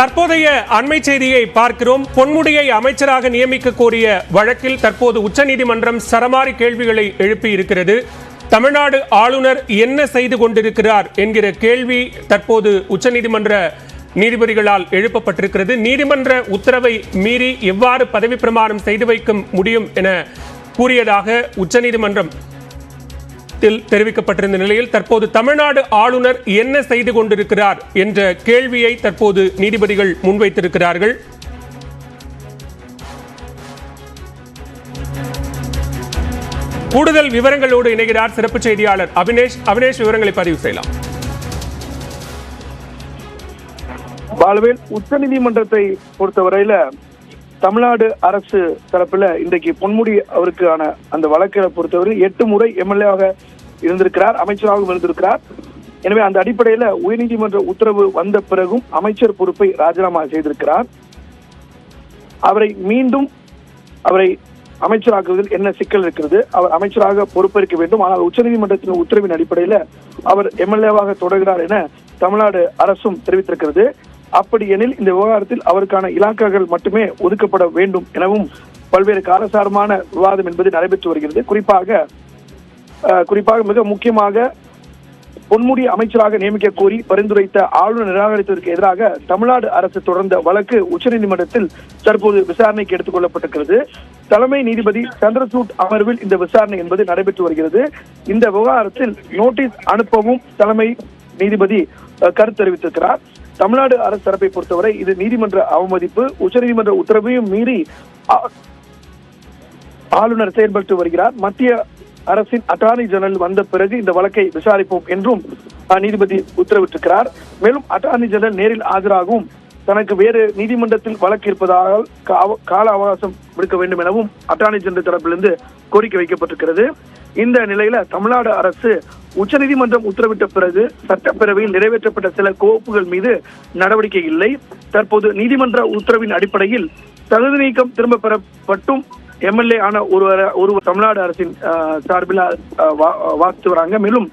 தற்போதைய அண்மை செய்தியை பார்க்கிறோம். பொன்முடியை அமைச்சராக நியமிக்க கோரிய வழக்கில் தற்போது உச்சநீதிமன்றம் சரமாரி கேள்விகளை எழுப்பி இருக்கிறது தமிழ்நாடு ஆளுநர் என்ன செய்து கொண்டிருக்கிறார் என்கிற கேள்வி தற்போது உச்சநீதிமன்ற நீதிபதிகளால் எழுப்பப்பட்டிருக்கிறது. நீதிமன்ற உத்தரவை மீறி எவ்வாறு பதவி பிரமாணம் செய்து வைக்க முடியும் என கூறியதாக உச்சநீதிமன்றம் த்தில் தெரிவிக்கப்பட்டிருந்த நிலையில் தற்போது தமிழ்நாடு ஆளுநர் என்ன செய்து கொண்டிருக்கிறார் என்ற கேள்வியை தற்போது நீதிபதிகள் முன்வைத்திருக்கிறார்கள். கூடுதல் விவரங்களோடு இணைகிறார் சிறப்பு செய்தியாளர் அபினேஷ். அபினேஷ் விவரங்களை பதிவு செய்யலாம். பாலவேல் உச்ச நீதிமன்றத்தை பொறுத்தவரையில தமிழ்நாடு அரசு தரப்புல இன்றைக்கு பொன்முடி அவருக்கான அந்த வழக்கை பொறுத்தவரை எட்டு முறை எம்எல்ஏவாக இருந்திருக்கிறார் அமைச்சராகவும் இருந்திருக்கிறார். எனவே அந்த அடிப்படையில் உயர்நீதிமன்ற உத்தரவு வந்த பிறகும் அமைச்சர் பொறுப்பை ராஜினாமா செய்திருக்கிறார். அவரை மீண்டும் அவரை அமைச்சராக்குவதில் என்ன சிக்கல் இருக்கிறது அவர் அமைச்சராக பொறுப்பேற்க வேண்டும். ஆனால் உச்சநீதிமன்றத்தின் உத்தரவின் அடிப்படையில் அவர் எம்எல்ஏவாக தொடர்கிறார் என தமிழ்நாடு அரசும் தெரிவித்திருக்கிறது. அப்படி எனில் இந்த விவகாரத்தில் அவருக்கான இலாக்காக்கள் மட்டுமே ஒதுக்கப்பட வேண்டும் எனவும் பல்வேறு காரசாரமான விவாதம் என்பது நடைபெற்று வருகிறது. குறிப்பாக குறிப்பாக மிக முக்கியமாக பொன்முடி அமைச்சராக நியமிக்க கோரி பரிந்துரைத்த ஆளுநர் நிராகரித்ததற்கு எதிராக தமிழ்நாடு அரசு தொடர்ந்த வழக்கு உச்சநீதிமன்றத்தில் தற்போது விசாரணைக்கு எடுத்துக் கொள்ளப்பட்டிருக்கிறது. தலைமை நீதிபதி சந்திரசூட் அமர்வில் இந்த விசாரணை என்பது நடைபெற்று வருகிறது. இந்த விவகாரத்தில் நோட்டீஸ் அனுப்பவும் தலைமை நீதிபதி கருத்தறிவித்திருக்கிறார் கருத்து தெரிவித்திருக்கிறார். தமிழ்நாடு அரசு தரப்பை பொறுத்தவரை இது நீதிமன்ற அவமதிப்பு உச்சநீதிமன்ற உத்தரவையும் மீறி ஆ- ஆளுநர் செயல்பட்டு வருகிறார். மத்திய அரசின் அட்டார்னி ஜெனரல் வந்த பிறகு இந்த வழக்கை விசாரிப்போம் என்றும் அஹ், நீதிபதி உத்தரவிட்டிருக்கிறார். மேலும் அட்டார்னி ஜெனரல் நேரில் ஆஜராகவும் தனக்கு வேறு நீதிமன்றத்தில் வழக்கு இருப்பதால் கால அவகாசம் விடுக்க வேண்டும் எனவும் அட்டார்னி ஜெனரல் தரப்பிலிருந்து கோரிக்கை வைக்கப்பட்டிருக்கிறது. இந்த நிலையில தமிழ்நாடு அரசு உச்சநீதிமன்றம் உத்தரவிட்ட பிறகு சட்டப்பேரவையில் நிறைவேற்றப்பட்ட சில கோப்புகள் மீது நடவடிக்கை இல்லை. தற்போது நீதிமன்ற உத்தரவின் அடிப்படையில் தகுதி நீக்கம் திரும்ப பெறப்பட்டும் எம்எல்ஏ ஆன ஒருவர் ஒரு தமிழ்நாடு அரசின் சார்பில் வா- வாசித்து வராங்க. மேலும்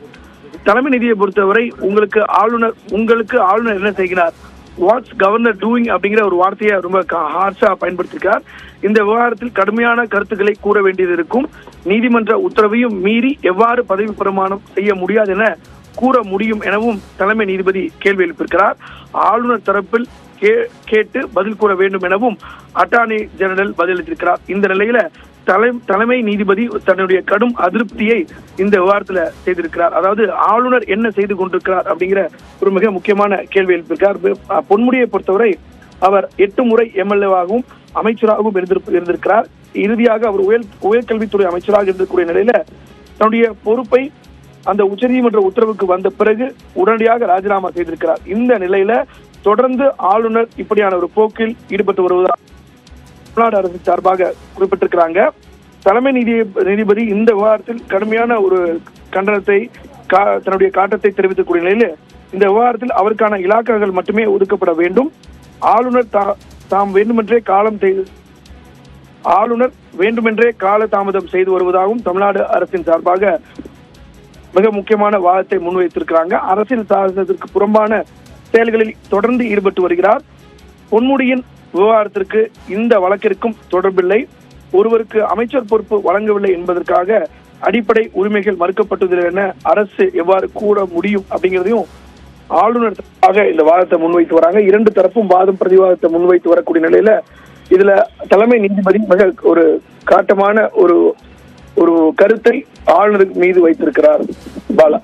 தலைமை நிதியை பொறுத்தவரை உங்களுக்கு ஆளுநர் உங்களுக்கு ஆளுநர் என்ன செய்கிறார்? வாட்ஸ் கவர்னர் டூயிங் அப்படிங்கிற ஒரு வார்த்தையை ரொம்ப ஹார்ஷா பயன்படுத்தியிருக்கார் இந்த விவகாரத்தில் கடுமையான கருத்துக்களை கூற வேண்டியது இருக்கும். நீதிமன்ற உத்தரவையும் மீறி எவ்வாறு பதவி பிரமாணம் செய்ய முடியாது என கூற முடியும் எனவும் தலைமை நீதிபதி கேள்வி எழுப்பியிருக்கிறார். ஆளுநர் தரப்பில் கேட்டு பதில் கூற வேண்டும் எனவும் அட்டார்னி ஜெனரல் பதிலளித்திருக்கிறார். இந்த நிலையில தலை தலைமை நீதிபதி தன்னுடைய கடும் அதிருப்தியை இந்த விவகாரத்துல செய்திருக்கிறார். அதாவது ஆளுநர் என்ன செய்து கொண்டிருக்கிறார் அப்படிங்கிற ஒரு மிக முக்கியமான கேள்வி எழுப்பியிருக்கார். பொன்முடியை பொறுத்தவரை அவர் எட்டு முறை எம்எல்ஏவாகவும் அமைச்சராகவும் இருந்திருக்கிறார். இறுதியாக அவர் உயர் உயர்கல்வித்துறை அமைச்சராக இருக்கக்கூடிய நிலையில தன்னுடைய பொறுப்பை அந்த உச்சநீதிமன்ற உத்தரவுக்கு வந்த பிறகு உடனடியாக ராஜினாமா செய்திருக்கிறார். இந்த நிலையில தொடர்ந்து ஆளுநர் இப்படியான ஒரு போக்கில் ஈடுபட்டு வருவதாக தமிழ்நாடு அரசு சார்பாக குறிப்பிட்டிருக்கிறாங்க. தலைமை நீதி நீதிபதி இந்த விவகாரத்தில் கடுமையான ஒரு கண்டனத்தை கா- தன்னுடைய காட்டத்தை தெரிவித்துக்கூடிய நிலையில் இந்த விவகாரத்தில் அவருக்கான இலாக்காக்கள் மட்டுமே ஒதுக்கப்பட வேண்டும். ஆளுநர் தா- தாம் வேண்டுமென்றே காலம் செய்து ஆளுநர் வேண்டுமென்றே கால தாமதம் செய்து வருவதாகவும் தமிழ்நாடு அரசின் சார்பாக மிக முக்கியமான வாதத்தை முன்வைத்திருக்கிறாங்க. அரசியல் சாசனத்திற்கு புறம்பான செயல்களில் தொடர்ந்து ஈடுபட்டு வருகிறார். பொன்முடியின் விவகாரத்திற்கு இந்த வழக்கிற்கும் தொடர்பில்லை. ஒருவருக்கு அமைச்சர் பொறுப்பு வழங்கவில்லை என்பதற்காக அடிப்படை உரிமைகள் மறுக்கப்பட்டதில்லை என அரசு எவ்வாறு கூட முடியும் அப்படிங்கிறதையும் ஆளுநர் இந்த வாதத்தை முன்வைத்து வராங்க. இரண்டு தரப்பும் வாதம் பிரதிவாதத்தை முன்வைத்து வரக்கூடிய நிலையில இதுல தலைமை நீதிபதி மிக ஒரு காட்டமான ஒரு ஒரு கருத்தை ஆளுநர் மீது வைத்திருக்கிறார் பாலா.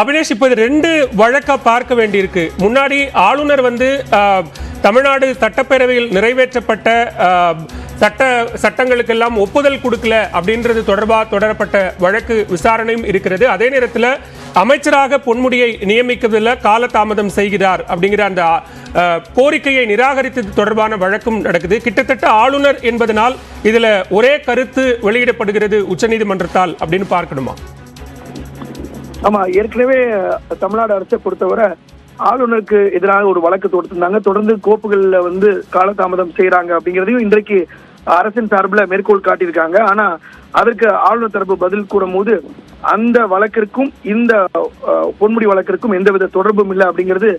அபினேஷ் இப்போ இது ரெண்டு வழக்கா பார்க்க வேண்டியிருக்கு. முன்னாடி ஆளுநர் வந்து தமிழ்நாடு சட்டப்பேரவையில் நிறைவேற்றப்பட்ட சட்ட சட்டங்களுக்கெல்லாம் ஒப்புதல் கொடுக்கல அப்படின்றது தொடர்பாக தொடரப்பட்ட வழக்கு விசாரணையும் இருக்கிறது. அதே நேரத்தில் அமைச்சராக பொன்முடியை நியமிக்கிறதுல காலதாமதம் செய்கிறார் அப்படிங்கிற அந்த கோரிக்கையை நிராகரித்தது தொடர்பான வழக்கும் நடக்குது. கிட்டத்தட்ட ஆளுநர் என்பதனால் இதுல ஒரே கருத்து வெளியிடப்படுகிறது உச்சநீதிமன்றத்தால் அப்படின்னு பார்க்கணுமா? ஆமா ஏற்கனவே தமிழ்நாடு அரசை பொறுத்தவரை ஆளுநருக்கு எதிராக ஒரு வழக்கு தொடுத்திருந்தாங்க. தொடர்ந்து கோப்புகள்ல வந்து காலதாமதம் செய்யறாங்க அப்படிங்கிறதையும் இன்றைக்கு அரசின் சார்பில் மேற்கோள் காட்டியிருக்காங்க. ஆனா அதற்கு ஆளுநர் தரப்பு பதில் கூறும் போது அந்த வழக்கிற்கும் இந்த பொன்முடி வழக்கிற்கும் எந்தவித தொடர்பும் இல்லை அப்படிங்கிறது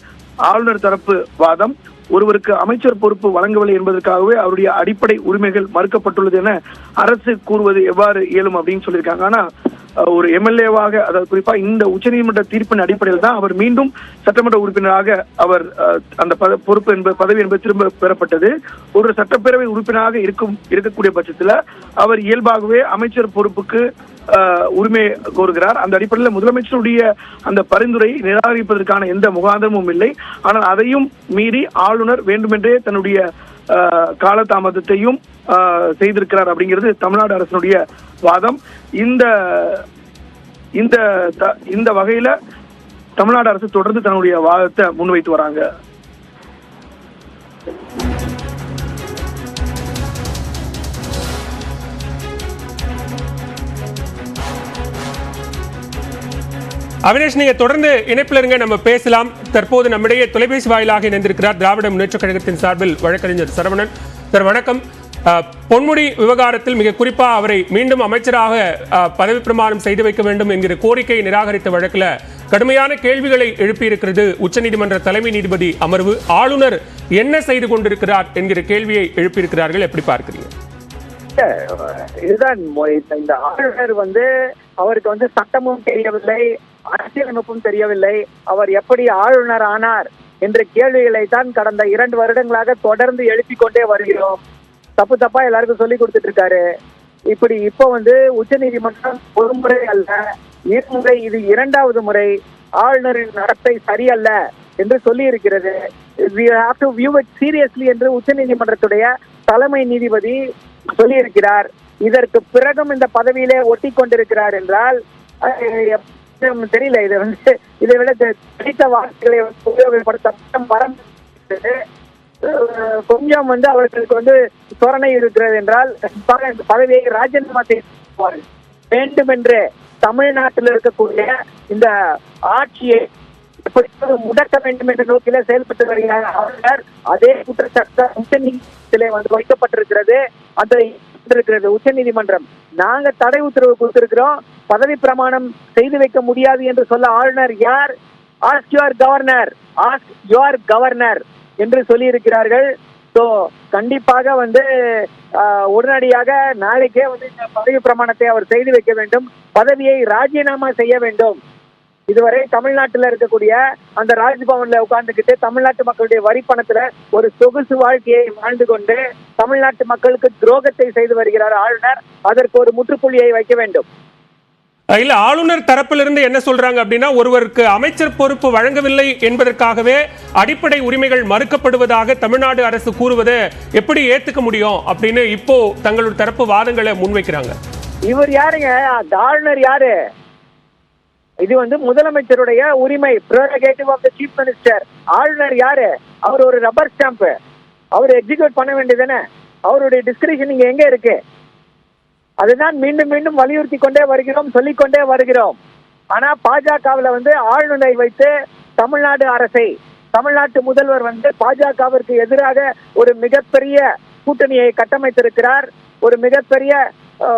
ஆளுநர் தரப்பு வாதம். ஒருவருக்கு அமைச்சர் பொறுப்பு வழங்கவில்லை என்பதற்காகவே அவருடைய அடிப்படை உரிமைகள் மறுக்கப்பட்டுள்ளது என அரசு கூறுவது எவ்வாறு இயலும் அப்படின்னு சொல்லியிருக்காங்க. ஆனா ஒரு எம்எல்ஏவாக அதாவது குறிப்பா இந்த உச்சநீதிமன்ற தீர்ப்பின் அடிப்படையில் தான் அவர் மீண்டும் சட்டமன்ற உறுப்பினராக அவர் அஹ், அந்த பத- பொறுப்பு என்பது பதவி என்பது திரும்ப பெறப்பட்டது. ஒரு சட்டப்பேரவை உறுப்பினராக இருக்கும் இருக்கக்கூடிய பட்சத்துல அவர் இயல்பாகவே அமைச்சர் பொறுப்புக்கு உரிமை கோருகிறார். அந்த அடிப்படையில் முதலமைச்சருடைய அந்த பரிந்துரை நிராகரிப்பதற்கான எந்த முகாந்திரமும் இல்லை. ஆனால் அதையும் மீறி ஆளுநர் வேண்டுமென்றே தன்னுடைய காலதாமதத்தையும் செய்திருக்கிறார் அப்படிங்கிறது தமிழ்நாடு அரசினுடைய வாதம். இந்த இந்த த- இந்த வகையில தமிழ்நாடு அரசு தொடர்ந்து தன்னுடைய வாதத்தை முன்வைத்து வராங்க. அவினேஷ் நீங்க தொடர்ந்து இணைப்பில் இருங்க நம்ம பேசலாம். தற்போது நம்மிடையே தொலைபேசி வாயிலாக இணைந்திருக்கிறார் திராவிட முன்னேற்ற கழகத்தின் சார்பில் வழக்கறிஞர் சரவணன். சார் வணக்கம். பொன்முடி விவகாரத்தில் மிக குறிப்பா அவரை மீண்டும் அமைச்சராக பதவி பிரமாணம் செய்து வைக்க வேண்டும் என்கிற கோரிக்கையை நிராகரித்த வழக்கில் கடுமையான கேள்விகளை எழுப்பியிருக்கிறது உச்சநீதிமன்ற தலைமை நீதிபதி அமர்வு. ஆளுநர் என்ன செய்து கொண்டிருக்கிறார் என்கிற கேள்வியை எழுப்பியிருக்கிறார்கள். எப்படி பார்க்கிறீங்க? இதுதான் இந்த ஆளுநர் வந்து அவருக்கு வந்து சட்டமும் தெரியவில்லை. அரசியலமைப்பும் தெரியவில்லை. அவர் எப்படி ஆளுநர் ஆனார் என்ற கேள்விகளை தான் கடந்த இரண்டு வருடங்களாக தொடர்ந்து எழுப்பிக் கொண்டே வருகிறோம். தப்பு தப்பா எல்லாருக்கும் சொல்லி கொடுத்துட்டு இருக்காரு இப்படி இப்போ வந்து உச்சநீதிமன்றம் ஒரு முறை அல்ல இருமுறை இது இரண்டாவது முறை ஆளுநரின் நடத்தை சரியல்ல என்று சொல்லி இருக்கிறது சீரியஸ்லி என்று உச்ச நீதிமன்றத்துடைய தலைமை நீதிபதி சொல்லியிருக்கிறார். இதற்கு பிறகும் இந்த பதவியிலே ஒட்டி கொண்டிருக்கிறார் என்றால் அஹ், தெரியல. இதை வந்து இதை விட தெ- வார்த்தைகளை உபயோகப்படுத்த வரம் கொஞ்சம் வந்து அவர்களுக்கு வந்து தோரணை இருக்கிறது என்றால் பதவியை ராஜினாமா செய்வார்கள் வேண்டுமென்றே தமிழ்நாட்டில் இருக்கக்கூடிய இந்த ஆட்சியை எப்படியாவது முடக்க வேண்டும் என்ற நோக்கில செயல்பட்டு வருகிறார். அவர்கள் அதே குற்றச்சாட்டு உச்சநீதிமன்றத்திலே வந்து வைக்கப்பட்டிருக்கிறது. அதை கொடுத்திருக்கிறது உச்ச நீதிமன்றம் நாங்க தடை உத்தரவு கொடுத்திருக்கிறோம். பதவி பிரமாணம் செய்து வைக்க முடியாது என்று சொல்ல ஆளுநர் யார்? Ask your governor ask your governor என்று சொல்லி இருக்கிறார்கள் ஸோ கண்டிப்பாக வந்து ஆஹ், உடனடியாக நாளைக்கே வந்து இந்த பதவி பிரமாணத்தை அவர் செய்து வைக்க வேண்டும். பதவியை ராஜினாமா செய்ய வேண்டும். இதுவரை தமிழ்நாட்டில் இருக்கக்கூடிய அந்த ராஜ்பவன்ல உட்கார்ந்துகிட்டு தமிழ்நாட்டு மக்களுடைய வரி பணத்துல ஒரு சொகுசு வாழ்க்கையை வாழ்ந்து கொண்டு தமிழ்நாட்டு மக்களுக்கு துரோகத்தை செய்து வருகிறார் ஆளுநர். அதற்கு ஒரு முற்றுப்புள்ளியை வைக்க வேண்டும். இல்ல ஆளுநர் தரப்பிலிருந்து என்ன சொல்றாங்க அப்படின்னா ஒருவருக்கு அமைச்சர் பொறுப்பு வழங்கவில்லை என்பதற்காகவே அடிப்படை உரிமைகள் மறுக்கப்படுவதாக தமிழ்நாடு அரசு கூறுவதை எப்படி ஏத்துக்க முடியும் அப்படின்னு இப்போ தங்களுடைய தரப்பு வாதங்களை முன்வைக்கிறாங்க. இவர் யாருங்க? ஆளுநர் யாரு? இது வந்து முதலமைச்சருடைய உரிமை. Prerogative of the chief minister ஆளுநர் யாரு? அவர் ஒரு ரப்பர் ஸ்டாம்ப் அவர் எக்ஸிக்யூட் பண்ண வேண்டியதுதானே? அவருடைய டிஸ்கிரிஷன் இங்க எங்க இருக்கு? அதுதான் மீண்டும் மீண்டும் வலியுறுத்தி கொண்டே வருகிறோம் சொல்லிக்கொண்டே வருகிறோம். ஆனா பாஜகவுல வந்து ஆளுநரை வைத்து தமிழ்நாடு அரசை தமிழ்நாட்டு முதல்வர் வந்து பாஜகவிற்கு எதிராக ஒரு மிகப்பெரிய கூட்டணியை கட்டமைத்திருக்கிறார். ஒரு மிகப்பெரிய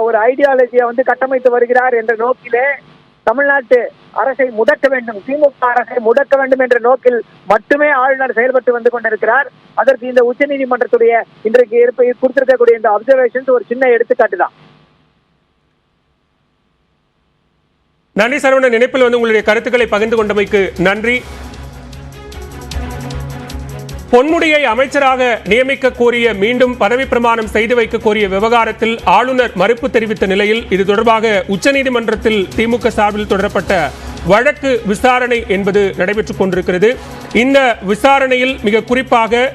ஒரு ஐடியாலஜியை வந்து கட்டமைத்து வருகிறார் என்ற நோக்கிலே தமிழ்நாட்டு அரசை முடக்க வேண்டும் திமுக அரசை முடக்க வேண்டும் என்ற நோக்கில் மட்டுமே ஆளுநர் செயல்பட்டு வந்து கொண்டிருக்கிறார். அதற்கு இந்த உச்சநீதிமன்றத்துடைய இன்றைக்கு இருப்பை கொடுத்திருக்கக்கூடிய இந்த அப்சர்வேஷன்ஸ் ஒரு சின்ன எடுத்துக்காட்டு தான். நன்றி சரவணன். நினைப்பில் வந்து உங்களுடைய கருத்துக்களை பகிர்ந்து கொண்டமைக்கு நன்றி. பொன்முடியை அமைச்சராக நியமிக்க கோரிய மீண்டும் பதவி பிரமாணம் செய்து வைக்க கோரிய விவகாரத்தில் ஆளுநர் மறுப்பு தெரிவித்த நிலையில் இது தொடர்பாக உச்சநீதிமன்றத்தில் திமுக சார்பில் தொடரப்பட்ட வழக்கு விசாரணை என்பது நடைபெற்றுக் கொண்டிருக்கிறது. இந்த விசாரணையில் மிக குறிப்பாக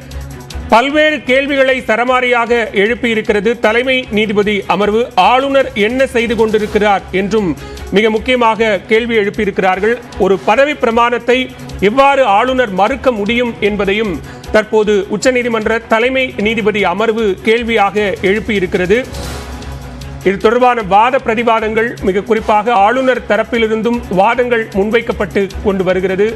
பல்வேறு கேள்விகளை சரமாரியாக எழுப்பியிருக்கிறது தலைமை நீதிபதி அமர்வு. ஆளுநர் என்ன செய்து கொண்டிருக்கிறார் என்றும் மிக முக்கியமாக கேள்வி எழுப்பியிருக்கிறார்கள். ஒரு பதவி பிரமாணத்தை எவ்வாறு ஆளுநர் மறுக்க முடியும் என்பதையும் தற்போது உச்சநீதிமன்ற தலைமை நீதிபதி அமர்வு கேள்வியாக எழுப்பியிருக்கிறது. இது தொடர்பான வாத பிரதிவாதங்கள் மிக குறிப்பாக ஆளுநர் தரப்பிலிருந்தும் வாதங்கள் முன்வைக்கப்பட்டு கொண்டு வருகிறது.